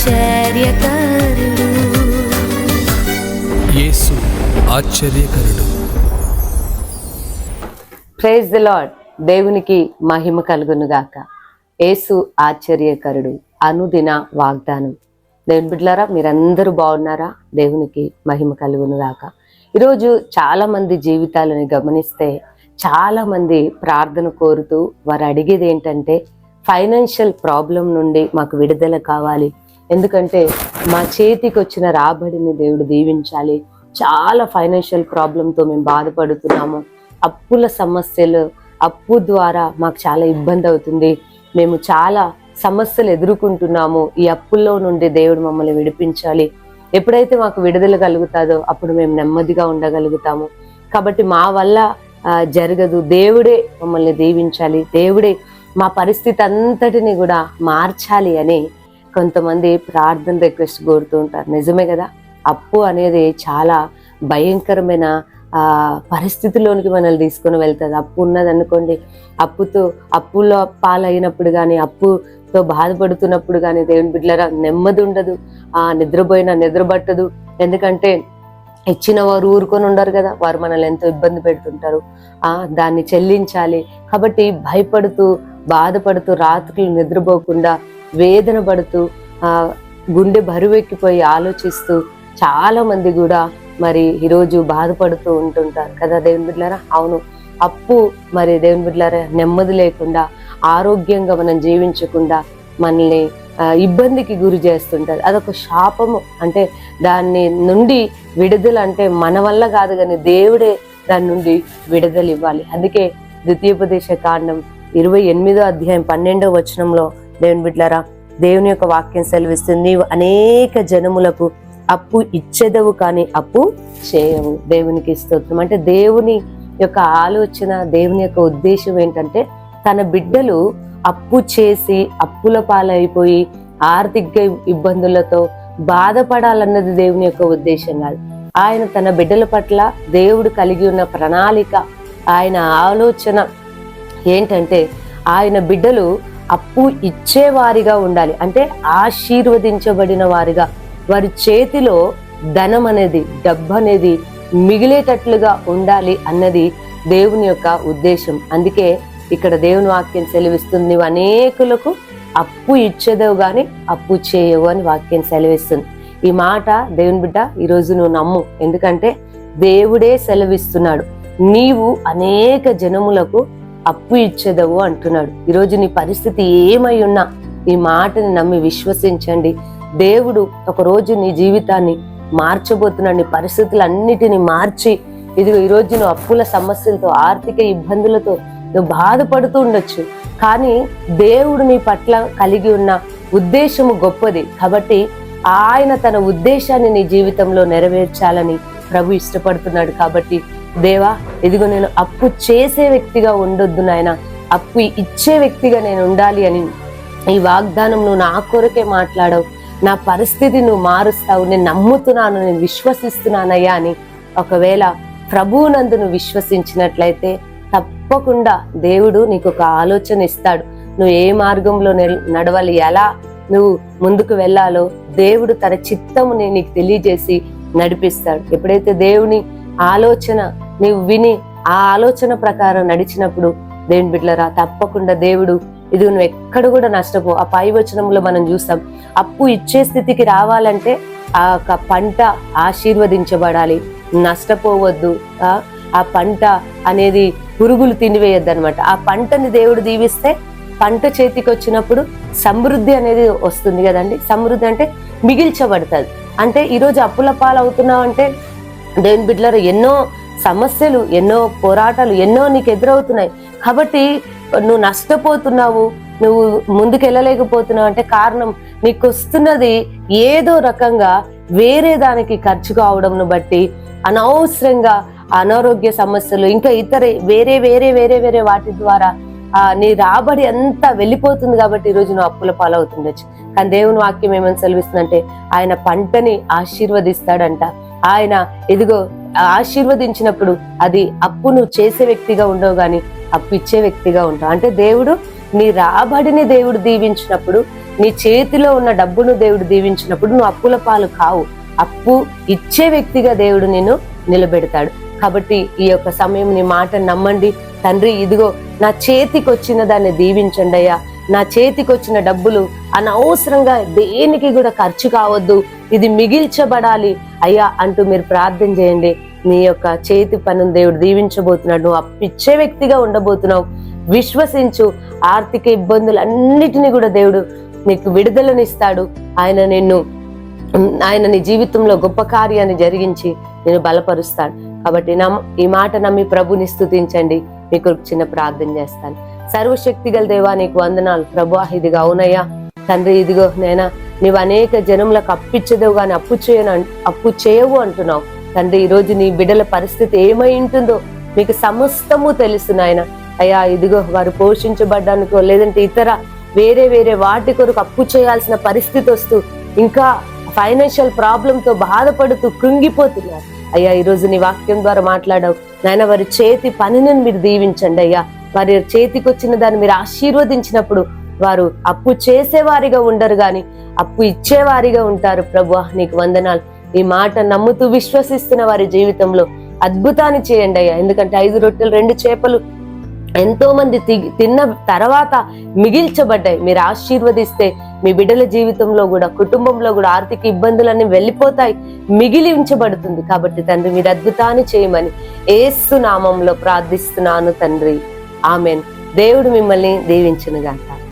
ఆశ్చర్యకరుడు. యేసు ఆశ్చర్యకరుడు. Praise the lord దేవునికి మహిమ కలుగును గాక యేసు ఆశ్చర్యకరుడు. అనుదిన వాగ్దానం. దేవుని బిడ్డలారా మీరందరూ బాగున్నారా? దేవునికి మహిమ కలుగును గాక ఈరోజు చాలా మంది జీవితాలను గమనిస్తే చాలా మంది ప్రార్థన కోరుతూ వారు అడిగేది ఏంటంటే ఫైనాన్షియల్ ప్రాబ్లం నుండి మాకు విడుదల కావాలి. ఎందుకంటే మా చేతికి వచ్చిన రాబడిని దేవుడు దీవించాలి. చాలా ఫైనాన్షియల్ ప్రాబ్లంతో మేము బాధపడుతున్నాము. అప్పుల సమస్యలు అప్పు ద్వారా మాకు చాలా ఇబ్బంది అవుతుంది. మేము చాలా సమస్యలు ఎదుర్కొంటున్నాము. ఈ అప్పుల్లో నుండి దేవుడు మమ్మల్ని విడిపించాలి. ఎప్పుడైతే మాకు విడుదల కలుగుతుందో అప్పుడు మేము నెమ్మదిగా ఉండగలుగుతాము. కాబట్టి మా వల్ల జరగదు. దేవుడే మమ్మల్ని దీవించాలి. దేవుడే మా పరిస్థితి అంతటిని కూడా మార్చాలి అని కొంతమంది ప్రార్థన రిక్వెస్ట్ కోరుతూ ఉంటారు. నిజమే కదా? అప్పు అనేది చాలా భయంకరమైన ఆ పరిస్థితిలోనికి మనల్ని తీసుకొని వెళ్తుంది. అప్పు ఉన్నదనుకోండి అప్పుతో అప్పులో పాలైనప్పుడు కానీ అప్పుతో బాధపడుతున్నప్పుడు కానీ దేవుని బిడ్డలరా నెమ్మది ఉండదు. ఆ నిద్రపోయినా నిద్రపట్టదు. ఎందుకంటే ఇచ్చిన వారు ఊరుకొని ఉండరు కదా? వారు మనల్ని ఎంతో ఇబ్బంది పెడుతుంటారు. ఆ దాన్ని చెల్లించాలి. కాబట్టి భయపడుతూ బాధపడుతూ రాత్రులు నిద్రపోకుండా వేదన పడుతూ ఆ గుండె బరువెక్కిపోయి ఆలోచిస్తూ చాలా మంది కూడా మరి ఈరోజు బాధపడుతూ ఉంటుంటారు కదా దేవుని బిడ్డలారా? అవును. అప్పు మరి దేవుని బిడ్డలారా నెమ్మది లేకుండా ఆరోగ్యంగా మనం జీవించకుండా మనల్ని ఇబ్బందికి గురి చేస్తుంటారు. అదొక శాపము. అంటే దాన్ని నుండి విడుదల అంటే మన వల్ల కాదు కానీ దేవుడే దాని నుండి విడుదల ఇవ్వాలి. అందుకే ద్వితీయోపదేశ కాండం ఇరవై ఎనిమిదో అధ్యాయం పన్నెండో వచనంలో దేవుని బిడ్డలారా దేవుని యొక్క వాక్యం సెలవిస్తుంది నీవు అనేక జనములకు అప్పు ఇచ్చేదవు కానీ అప్పు చేయవు. దేవునికి స్తోత్రం. అంటే దేవుని యొక్క ఆలోచన దేవుని యొక్క ఉద్దేశం ఏంటంటే తన బిడ్డలు అప్పు చేసి అప్పుల పాలైపోయి ఆర్థిక ఇబ్బందులతో బాధపడాలన్నది దేవుని యొక్క ఉద్దేశం కాదు. ఆయన తన బిడ్డల పట్ల దేవుడు కలిగి ఉన్న ప్రణాళిక ఆయన ఆలోచన ఏంటంటే ఆయన బిడ్డలు అప్పు ఇచ్చేవారిగా ఉండాలి. అంటే ఆశీర్వదించబడిన వారిగా. వారి చేతిలో ధనం అనేది డబ్బు అనేది మిగిలేటట్లుగా ఉండాలి అన్నది దేవుని యొక్క ఉద్దేశం. అందుకే ఇక్కడ దేవుని వాక్యం సెలవిస్తుంది నీవు అనేకులకు అప్పు ఇచ్చేదేవు గాని అప్పు చేయవు అని వాక్యం సెలవిస్తుంది. ఈ మాట దేవుని బిడ్డ ఈరోజు నువ్వు నమ్ము. ఎందుకంటే దేవుడే సెలవిస్తున్నాడు. నీవు అనేక జనములకు అప్పు ఇచ్చేదవు అంటున్నాడు. ఈరోజు నీ పరిస్థితి ఏమై ఉన్నా ఈ మాటని నమ్మి విశ్వసించండి. దేవుడు ఒక రోజు నీ జీవితాన్ని మార్చబోతున్నాడు. నీ పరిస్థితులన్నిటినీ మార్చి ఇదిగో ఈరోజు నువ్వు అప్పుల సమస్యలతో ఆర్థిక ఇబ్బందులతో నువ్వు బాధపడుతూ ఉండొచ్చు. కానీ దేవుడు నీ పట్ల కలిగి ఉన్న ఉద్దేశము గొప్పది. కాబట్టి ఆయన తన ఉద్దేశాన్ని నీ జీవితంలో నెరవేర్చాలని ప్రభు ఇష్టపడుతున్నాడు. కాబట్టి దేవా ఇదిగో నేను అప్పు చేసే వ్యక్తిగా ఉండొద్దు నాయన. అప్పు ఇచ్చే వ్యక్తిగా నేను ఉండాలి అని ఈ వాగ్దానం నువ్వు నా కొరకే మాట్లాడవు. నా పరిస్థితి నువ్వు మారుస్తావు. నేను నమ్ముతున్నాను నేను విశ్వసిస్తున్నానయ్యా అని. ఒకవేళ ప్రభువునందు నువ్వు విశ్వసించినట్లయితే తప్పకుండా దేవుడు నీకు ఒక ఆలోచన ఇస్తాడు. నువ్వు ఏ మార్గంలో నడవాలి ఎలా నువ్వు ముందుకు వెళ్ళాలో దేవుడు తన చిత్తముని నీకు తెలియజేసి నడిపిస్తాడు. ఎప్పుడైతే దేవుని ఆలోచన నీవు విని ఆ ఆలోచన ప్రకారం నడిచినప్పుడు దేవుని బిడ్డలరా తప్పకుండా దేవుడు ఇది నువ్వు ఎక్కడ కూడా నష్టపో. ఆ పై వచనంలో మనం చూస్తాం అప్పు ఇచ్చే స్థితికి రావాలంటే ఆ యొక్క పంట ఆశీర్వదించబడాలి. నష్టపోవద్దు. ఆ పంట అనేది పురుగులు తినివేయద్దు అనమాట ఆ పంటని దేవుడు దీవిస్తే పంట చేతికి వచ్చినప్పుడు సమృద్ధి అనేది వస్తుంది కదండి. సమృద్ధి అంటే మిగిల్చబడుతుంది. అంటే ఈరోజు అప్పుల పాలవుతున్నావు అంటే దేవుని బిడ్డలారా ఎన్నో సమస్యలు ఎన్నో పోరాటాలు ఎన్నో నీకు ఎదురవుతున్నాయి. కాబట్టి నువ్వు నష్టపోతున్నావు నువ్వు ముందుకెళ్ళలేకపోతున్నావు అంటే కారణం నీకు వస్తున్నది ఏదో రకంగా వేరే దానికి ఖర్చు కావడంను బట్టి అనవసరంగా అనారోగ్య సమస్యలు ఇంకా ఇతర వేరే వేరే వేరే వేరే వాటి ద్వారా నీ రాబడి అంతా వెళ్ళిపోతుంది కాబట్టి ఈ రోజు నువ్వు అప్పుల పాలవుతుండొచ్చు. కానీ దేవుని వాక్యం ఏమని సెలవిస్తుందంటే ఆయన పంటని ఆశీర్వదిస్తాడంట. ఆయన ఇదిగో ఆశీర్వదించినప్పుడు అది అప్పు నువ్వు చేసే వ్యక్తిగా ఉండవు కానీ అప్పు ఇచ్చే వ్యక్తిగా ఉంటావు అంటే దేవుడు నీ రాబడిని దేవుడు దీవించినప్పుడు నీ చేతిలో ఉన్న డబ్బును దేవుడు దీవించినప్పుడు నువ్వు అప్పుల పాలు కావు. అప్పు ఇచ్చే వ్యక్తిగా దేవుడు నిన్ను నిలబెడతాడు. కాబట్టి ఈ యొక్క సమయం నీ మాట నమ్మండి. తండ్రి ఇదిగో నా చేతికి వచ్చిన దాన్ని దీవించండి అయ్యా. నా చేతికి వచ్చిన డబ్బులు అనవసరంగా దేనికి కూడా ఖర్చు కావద్దు. ఇది మిగిల్చబడాలి. అయ్యా అంటూ మీరు ప్రార్థన చేయండి. నీ యొక్క చేతి పనులు దేవుడు దీవించబోతున్నాడు. నువ్వు అప్పిచ్చే వ్యక్తిగా ఉండబోతున్నావు. విశ్వసించు. ఆర్థిక ఇబ్బందులన్నిటినీ కూడా దేవుడు నీకు విడుదలనిస్తాడు. ఆయన నిన్ను ఆయన నీ జీవితంలో గొప్ప కార్యాన్ని జరిగించి నేను బలపరుస్తాడు. కాబట్టి నమ్ ఈ మాట నమ్మి ప్రభుని స్తుతించండి మీకు ఒక చిన్న ప్రార్థన చేస్తాను. సర్వశక్తి గల దేవా నీకు వందనాలు. ప్రభు ఇదిగా అవునయ్యా. తండ్రి ఇదిగో నేనా నీవు అనేక జనములకు అప్పిచ్చదేవు కానీ అప్పు చేయను అప్పు చేయవు అంటున్నావు. తండ్రి ఈ రోజు నీ బిడ్డల పరిస్థితి ఏమై ఉంటుందో మీకు సమస్తము తెలుసు నాయన. అయ్యా ఇదిగో వారు పోషించబడ్డానికో లేదంటే ఇతర వేరే వేరే వాటి కొరకు అప్పు చేయాల్సిన పరిస్థితి వస్తూ ఇంకా ఫైనాన్షియల్ ప్రాబ్లంతో బాధపడుతూ కృంగిపోతున్నారు. అయ్యా ఈ రోజు నీ వాక్యం ద్వారా మాట్లాడావు. నాయన వారి చేతి పనిని మీరు దీవించండి అయ్యా. వారి చేతికి వచ్చిన దాన్ని మీరు ఆశీర్వదించినప్పుడు వారు అప్పు చేసేవారిగా ఉండరు గాని అప్పు ఇచ్చేవారిగా ఉంటారు ప్రభు. నీకు వందనాలు. ఈ మాట నమ్ముతూ విశ్వసిస్తున్న వారి జీవితంలో అద్భుతాన్ని చేయండి అయ్యా. ఎందుకంటే ఐదు రొట్టెలు రెండు చేపలు ఎంతో మంది తిన్న తర్వాత మిగిల్చబడ్డాయి. మీరు ఆశీర్వదిస్తే మీ బిడ్డల జీవితంలో కూడా కుటుంబంలో కూడా ఆర్థిక ఇబ్బందులన్నీ వెళ్ళిపోతాయి. మిగిలించబడుతుంది కాబట్టి తండ్రి మీరు అద్భుతాన్ని చేయమని ఏసు నామంలో ప్రార్థిస్తున్నాను తండ్రి. ఆమెన్. దేవుడు మిమ్మల్ని దీవించునుగాక.